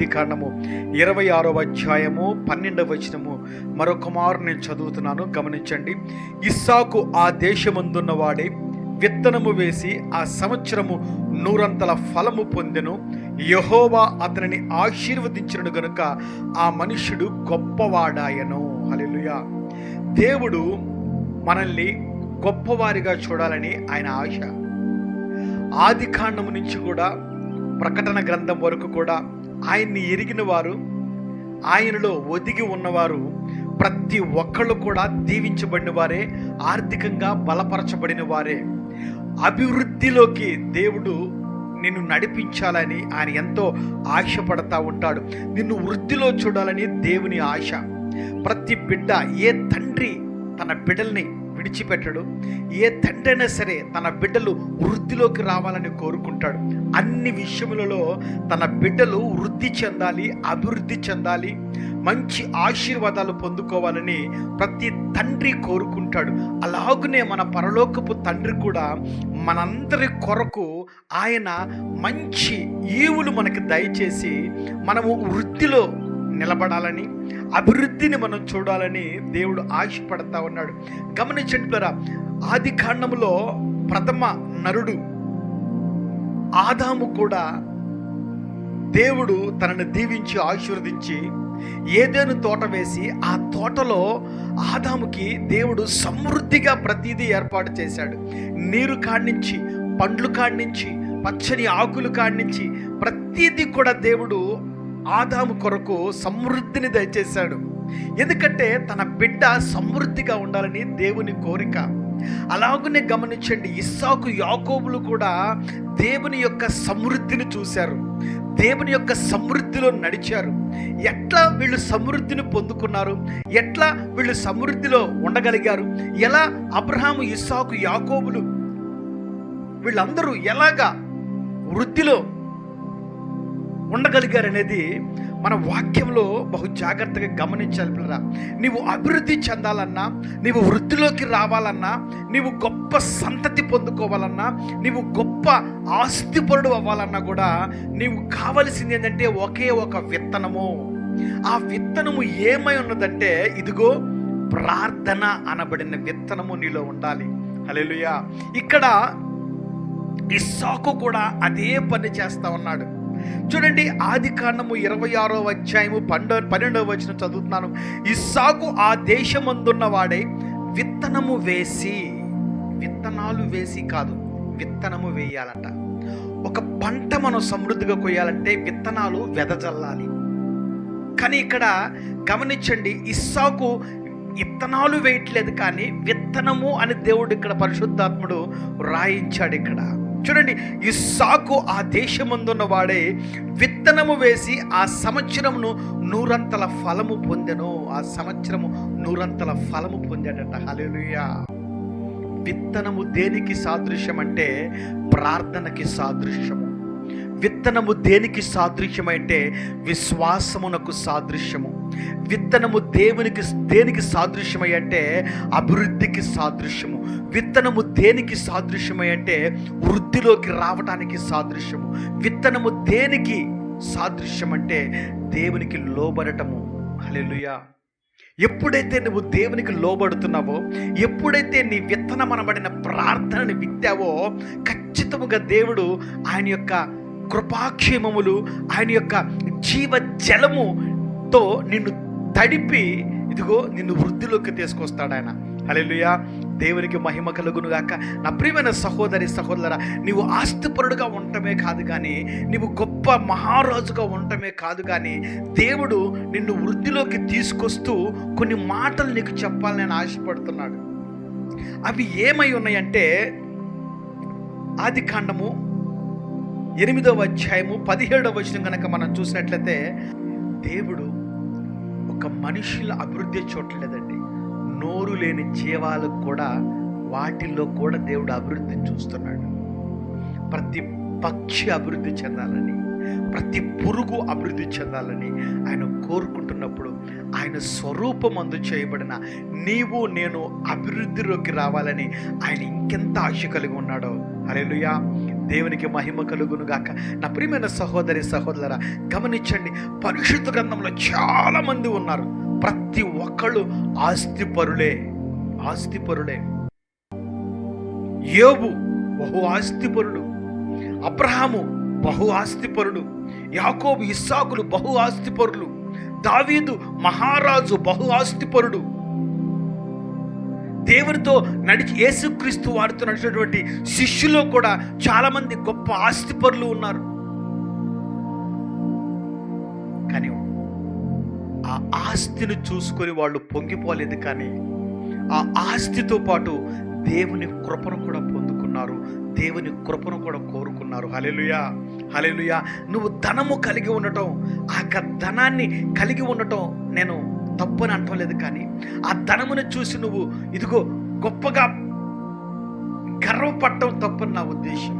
ఆది కాండము ఇరవై ఆరో అధ్యాయము పన్నెండవ వచనము. మరొక మారు నేను చదువుతున్నాను గమనించండి. ఇస్సాకు ఆ దేశమందున్న వాడే విత్తనము వేసి ఆ సంవత్సరము నూరంతల ఫలము పొందెను. యహోవా అతనిని ఆశీర్వదించినడు గనుక ఆ మనుష్యుడు గొప్పవాడాయను. హల్లెలూయా. దేవుడు మనల్ని గొప్పవారిగా చూడాలని ఆయన ఆశ. ఆది కాండము నుంచి కూడా ప్రకటన గ్రంథం వరకు కూడా ఆయన్ని ఎరిగిన వారు ఆయనలో ఒదిగి ఉన్నవారు ప్రతి ఒక్కళ్ళు కూడా దీవించబడిన వారే ఆర్థికంగా బలపరచబడిన వారే అభివృద్ధిలోకి దేవుడు నిన్ను నడిపించాలని ఆయన ఎంతో ఆశపడతా ఉంటాడు. నిన్ను వృద్ధిలో చూడాలని దేవుని ఆశ. ప్రతి బిడ్డ ఏ తండ్రి తన బిడ్డల్ని విడిచిపెట్టడు. ఏ తండ్రి అయినా సరే తన బిడ్డలు వృద్ధిలోకి రావాలని కోరుకుంటాడు. అన్ని విషయములలో తన బిడ్డలు వృద్ధి చెందాలి అభివృద్ధి చెందాలి మంచి ఆశీర్వాదాలు పొందుకోవాలని ప్రతి తండ్రి కోరుకుంటాడు. అలాగునే మన పరలోకపు తండ్రి కూడా మనందరి కొరకు ఆయన మంచి ఈవులు మనకి దయచేసి మనము వృద్ధిలో నిలబడాలని అభివృద్ధిని మనం చూడాలని దేవుడు ఆశపడతా ఉన్నాడు. గమనించండి ద్వారా ఆది కాండంలో ప్రథమ నరుడు ఆదాము కూడా దేవుడు తనను దీవించి ఆశీర్వదించి ఏదేను తోట వేసి ఆ తోటలో ఆదాముకి దేవుడు సమృద్ధిగా ప్రతిదీ ఏర్పాటు చేశాడు. నీరు కాడ్నించి పండ్లు కాడ్నించి పచ్చని ఆకులు కాడ్నించి ప్రతిదీ కూడా దేవుడు ఆదాము కొరకు సమృద్ధిని దయచేశాడు. ఎందుకంటే తన బిడ్డ సమృద్ధిగా ఉండాలని దేవుని కోరిక. అలాగనే గమనించండి ఇస్సాకు యాకోబులు కూడా దేవుని యొక్క సమృద్ధిని చూశారు. దేవుని యొక్క సమృద్ధిలో నడిచారు. ఎట్లా వీళ్ళు సమృద్ధిని పొందుకున్నారు? ఎట్లా వీళ్ళు సమృద్ధిలో ఉండగలిగారు? ఎలా అబ్రహాము ఇస్సాకు యాకోబులు వీళ్ళందరూ ఎలాగా వృద్ధిలో ఉండగలిగారనేది మన వాక్యంలో బహు జాగ్రత్తగా గమనించాలి పిల్లరా. నీవు అభివృద్ధి చెందాలన్నా నీవు వృద్ధిలోకి రావాలన్నా నీవు గొప్ప సంతతి పొందుకోవాలన్నా నీవు గొప్ప ఆస్తిపరుడు అవ్వాలన్నా కూడా నీవు కావలసింది ఏంటంటే ఒకే ఒక విత్తనము. ఆ విత్తనము ఏమై ఉన్నదంటే ఇదిగో ప్రార్థన అనబడిన విత్తనము నీలో ఉండాలి. హలేలుయా ఇక్కడ ఇస్సాకు కూడా అదే పని చేస్తా ఉన్నాడు. చూడండి ఆది కాండము ఇరవై ఆరో అధ్యాయము పండ పన్నెండవ వచ్చిన చదువుతున్నాను. ఇస్సాకు ఆ దేశమందున్న వాడే విత్తనము వేసి విత్తనాలు వేసి కాదు విత్తనము వేయాలంట. ఒక పంట మనం సమృద్ధిగా కొయ్యాలంటే విత్తనాలు వెదజల్లాలి. కానీ ఇక్కడ గమనించండి ఇస్సాకు విత్తనాలు వేయట్లేదు కానీ విత్తనము అని దేవుడు ఇక్కడ పరిశుద్ధాత్ముడు రాయించాడు ఇక్కడ. చూడండి ఇస్సాకు ఆ దేశమందున్న వాడే విత్తనము వేసి ఆ సంవత్సరమును నూరంతల ఫలము పొందెను. ఆ సంవత్సరము నూరంతల ఫలము పొందాడట. హల్లెలూయా. విత్తనము దేనికి సాదృశ్యం అంటే ప్రార్థనకి సాదృశ్యము. విత్తనము దేనికి సాదృశ్యమంటే విశ్వాసమునకు సాదృశ్యము. విత్తనము దేవునికి దేనికి సాదృశ్యమై అంటే అభివృద్ధికి సాదృశ్యము. విత్తనము దేనికి సాదృశ్యమై అంటే వృద్ధిలోకి రావటానికి సాదృశ్యము. విత్తనము దేనికి సాదృశ్యం అంటే దేవునికి లోబడటము. హలెలుయా ఎప్పుడైతే నువ్వు దేవునికి లోబడుతున్నావో ఎప్పుడైతే నీ విత్తనమనబడిన ప్రార్థనని విత్తావో ఖచ్చితముగా దేవుడు ఆయన యొక్క కృపాక్షేమములు ఆయన యొక్క జీవ తో నిన్ను తడిపి ఇదిగో నిన్ను వృద్ధిలోకి తీసుకొస్తాడు ఆయన. హల్లెలూయా. దేవునికి మహిమ కలుగును గాక నా ప్రియమైన సహోదరి సహోదర నీవు ఆస్తిపరుడుగా ఉండటమే కాదు కానీ నీవు గొప్ప మహారాజుగా ఉండటమే కాదు కానీ దేవుడు నిన్ను వృద్ధిలోకి తీసుకొస్తూ కొన్ని మాటలు నీకు చెప్పాలని నేను ఆశపడుతున్నాడు. అవి ఏమై ఉన్నాయంటే ఆది కాండము ఎనిమిదవ అధ్యాయము పదిహేడవ వచనం కనుక మనం చూసినట్లయితే దేవుడు ఒక మనుషుల అభివృద్ధి చూడలేదండి నోరు లేని జీవాలకు కూడా వాటిల్లో కూడా దేవుడు అభివృద్ధిని చూస్తున్నాడు. ప్రతి పక్షి అభివృద్ధి చెందాలని ప్రతి పురుగు అభివృద్ధి చెందాలని ఆయన కోరుకుంటున్నప్పుడు ఆయన స్వరూపం అందు చేయబడిన నీవు నేను అభివృద్ధిలోకి రావాలని ఆయన ఇంకెంత ఆశ కలిగి ఉన్నాడో. అరేలుయా దేవునికి మహిమ కలుగును గాక నా ప్రియమైన సహోదరి సహోదర గమనించండి పరిశుద్ధ గ్రంథంలో చాలా మంది ఉన్నారు. ప్రతి ఒక్కళ్ళు ఆస్తిపరులే ఆస్తిపరులే. యోబు బహు ఆస్తిపరుడు అబ్రహాము బహు ఆస్తిపరుడు యాకోబు ఇస్సాకులు బహు ఆస్తిపరులు దావీదు మహారాజు బహు ఆస్తిపరుడు దేవునితో నడిచి యేసుక్రీస్తు వారితో నడిచినటువంటి శిష్యులో కూడా చాలామంది గొప్ప ఆస్తిపరులు ఉన్నారు. కానీ ఆ ఆస్తిని చూసుకొని వాళ్ళు పొంగిపోలేదు కానీ ఆ ఆస్తితో పాటు దేవుని కృపను కూడా పొందుకున్నారు. దేవుని కృపను కూడా కోరుకున్నారు. హలెలుయా హలెలుయా నువ్వు ధనము కలిగి ఉండటం ఆ యొక్క ధనాన్ని కలిగి ఉండటం నేను తప్పు అని అంటం లేదు కానీ ఆ ధనమును చూసి నువ్వు ఇదిగో గొప్పగా గర్వపడటం తప్పని నా ఉద్దేశం.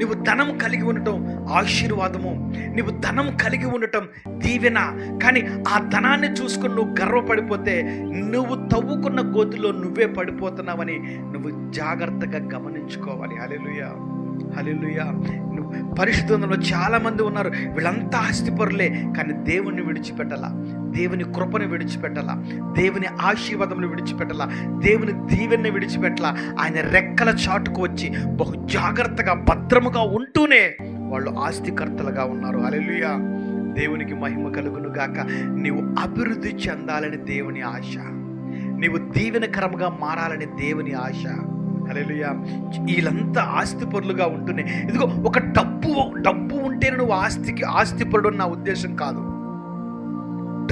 నువ్వు ధనం కలిగి ఉండటం ఆశీర్వాదము. నువ్వు ధనం కలిగి ఉండటం దీవెన. కానీ ఆ ధనాన్ని చూసుకుని నువ్వు గర్వపడిపోతే నువ్వు తవ్వుకున్న గోతిలో నువ్వే పడిపోతున్నావని నువ్వు జాగ్రత్తగా గమనించుకోవాలి. అలెలుయా హలెలుయా నువ్వు పరిశుద్ధంలో చాలా మంది ఉన్నారు. వీళ్ళంతా ఆస్తిపరులే కానీ దేవుణ్ణి విడిచిపెట్టాల. దేవుని కృపను విడిచిపెట్టాల. దేవుని ఆశీర్వాదములు విడిచిపెట్టాల. దేవుని దీవెన్ని విడిచిపెట్టాల. ఆయన రెక్కల చాటుకు వచ్చి బహు జాగ్రత్తగా భద్రముగా ఉంటూనే వాళ్ళు ఆస్తికర్తలుగా ఉన్నారు. అలెలుయా దేవునికి మహిమ కలుగును గాక. నీవు అభివృద్ధి చెందాలని దేవుని ఆశ. నీవు దీవెనకరముగా మారాలని దేవుని ఆశ. అలెలుయా వీళ్ళంతా ఆస్తిపరులుగా ఉంటూనే. ఇదిగో ఒక డబ్బు డబ్బు ఉంటేనే నువ్వు ఆస్తికి ఆస్తిపరుడు నా ఉద్దేశం కాదు.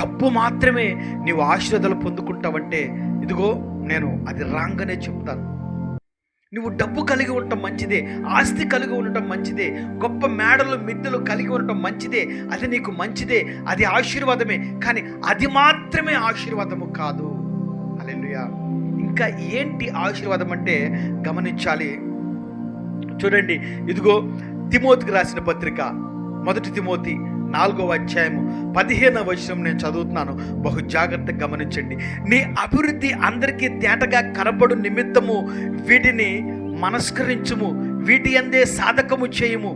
డబ్బు మాత్రమే నీవు ఆశీర్వాదాలు పొందుకుంటావంటే ఇదిగో నేను అది రాంగనే చెప్తాను. నువ్వు డబ్బు కలిగి ఉండటం మంచిదే ఆస్తి కలిగి ఉండటం మంచిదే గొప్ప మేడలు మిద్దెలు కలిగి ఉండటం మంచిదే అది నీకు మంచిదే అది ఆశీర్వాదమే కానీ అది మాత్రమే ఆశీర్వాదము కాదు. అలెలుయా ఇంకా ఏంటి ఆశీర్వాదం అంటే గమనించాలి. చూడండి ఇదిగో తిమోతికి రాసిన పత్రిక మొదటి తిమోతి నాలుగవ అధ్యాయము పదిహేనవ వచనం నేను చదువుతున్నాను. బహు జాగ్రత్తగా గమనించండి. నీ అభివృద్ధి అందరికీ తేటగా కనపడు నిమిత్తము వీటిని మనస్కరించుము వీటి అందే సాధకము చేయము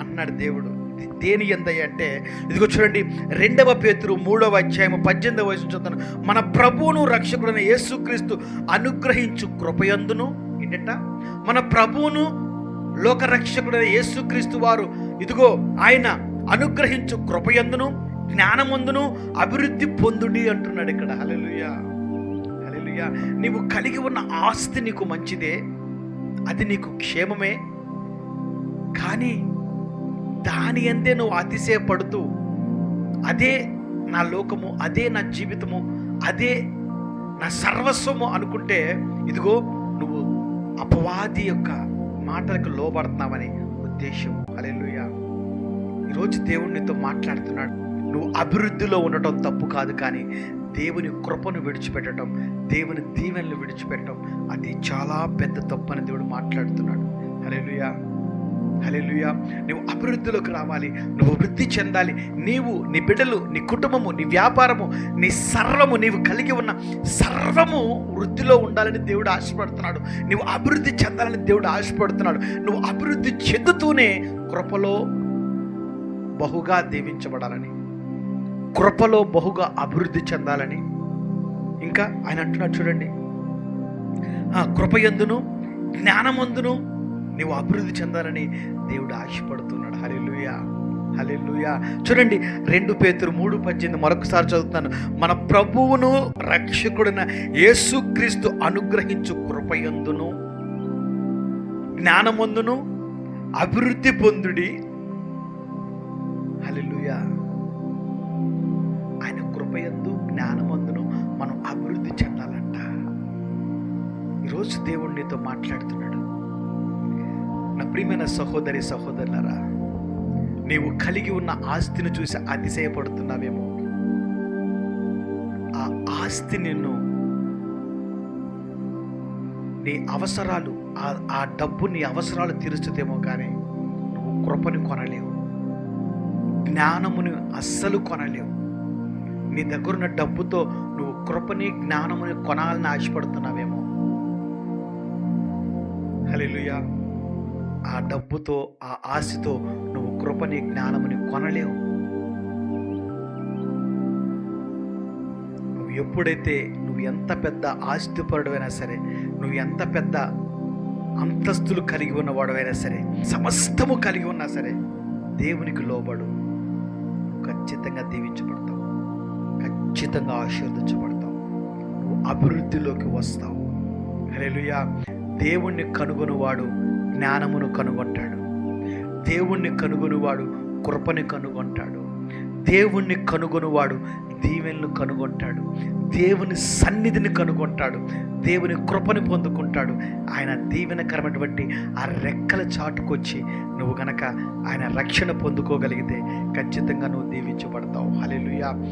అన్నాడు దేవుడు. దేని ఎందయ్య అంటే ఇదిగో చూడండి రెండవ పేతురు మూడవ అధ్యాయము పద్దెనిమిదవ వయసు చదువుతాను. మన ప్రభువును రక్షకుడైన యేసుక్రీస్తు అనుగ్రహించు కృపయందును. ఏంటంట? మన ప్రభువును లోకరక్షకుడైన యేసుక్రీస్తు వారు ఇదిగో ఆయన అనుగ్రహించు కృపయందును జ్ఞానమందును అభివృద్ధి పొందుడి అంటున్నాడు ఇక్కడ. హలలుయా హలలుయా నీవు కలిగి ఉన్న ఆస్తి నీకు మంచిదే అది నీకు క్షేమమే. కానీ దాని అందే నువ్వు అతిశయపడుతూ అదే నా లోకము అదే నా జీవితము అదే నా సర్వస్వము అనుకుంటే ఇదిగో నువ్వు అపవాది యొక్క మాటలకు లోబడుతున్నావని ఉద్దేశం. అలెలుయ ఈరోజు దేవుడు నీతో మాట్లాడుతున్నాడు. నువ్వు అభివృద్ధిలో ఉండటం తప్పు కాదు కానీ దేవుని కృపను విడిచిపెట్టడం దేవుని దీవెనలు విడిచిపెట్టడం అది చాలా పెద్ద తప్పు అని దేవుడు మాట్లాడుతున్నాడు. అలెలుయా హలెలుయా నువ్వు అభివృద్ధిలోకి రావాలి నువ్వు వృద్ధి చెందాలి. నీవు నీ బిడ్డలు నీ కుటుంబము నీ వ్యాపారము నీ సర్వము నీవు కలిగి ఉన్న సర్వము వృద్ధిలో ఉండాలని దేవుడు ఆశపడుతున్నాడు. నువ్వు అభివృద్ధి చెందాలని దేవుడు ఆశపడుతున్నాడు. నువ్వు అభివృద్ధి చెందుతూనే కృపలో బహుగా దీవించబడాలని కృపలో బహుగా అభివృద్ధి చెందాలని. ఇంకా ఆయన అంటున్నాడు చూడండి. కృపయందును జ్ఞానమందును నువ్వు అభివృద్ధి చెందాలని దేవుడు ఆశపడుతున్నాడు. హలెలుయా హలెలుయా చూడండి రెండు పేతురు మూడు పద్దెనిమిది మరొకసారి చదువుతాను మన ప్రభువును రక్షకుడిన యేసుక్రీస్తు అనుగ్రహించు కృపయందును జ్ఞానమందును అభివృద్ధి పొందుడి. హలెలుయా ఆయన కృపయందు జ్ఞానమందును మనం అభివృద్ధి చెందాలంట. ఈరోజు దేవుడు నీతో మాట్లాడుతున్నాడు. ప్రియమైన సహోదరి సహోదరులరా నీవు కలిగి ఉన్న ఆస్తిని చూసి అతిశయపడుతున్నావేమో. ఆ ఆస్తి నిన్ను నీ అవసరాలు ఆ- డబ్బు నీ అవసరాలు తీరుస్తుందేమో కానీ నువ్వు కృపని కొనలేవు. జ్ఞానముని అస్సలు కొనలేవు. నీ దగ్గరున్న డబ్బుతో నువ్వు కృపని జ్ఞానముని కొనాలని ఆశపడుతున్నావేమో. హలో ఆ డబ్బుతో ఆ ఆశతో నువ్వు కృపని జ్ఞానముని కొనలేవు. నువ్వు ఎప్పుడైతే నువ్వు ఎంత పెద్ద ఆస్తిపరుడైనా సరే నువ్వు ఎంత పెద్ద అంతస్తులు కలిగి ఉన్నవాడవైనా సరే సమస్తము కలిగి ఉన్నా సరే దేవునికి లోబడు. ఖచ్చితంగా దీవించబడతావు. ఖచ్చితంగా ఆశీర్వదించబడతావు. నువ్వు అభివృద్ధిలోకి వస్తావు. హల్లెలూయా. దేవుణ్ణి కనుగొనువాడు జ్ఞానమును కనుగొంటాడు. దేవుణ్ణి కనుగొనువాడు కృపని కనుగొంటాడు. దేవుణ్ణి కనుగొనువాడు దీవెనలు కనుగొంటాడు. దేవుని సన్నిధిని కనుగొంటాడు. దేవుని కృపని పొందుకుంటాడు. ఆయన దీవెనకరమైనటువంటి ఆ రెక్కల చాటుకొచ్చి నువ్వు గనక ఆయన రక్షణ పొందుకోగలిగితే ఖచ్చితంగా నువ్వు దీవించబడతావు. హల్లెలూయా.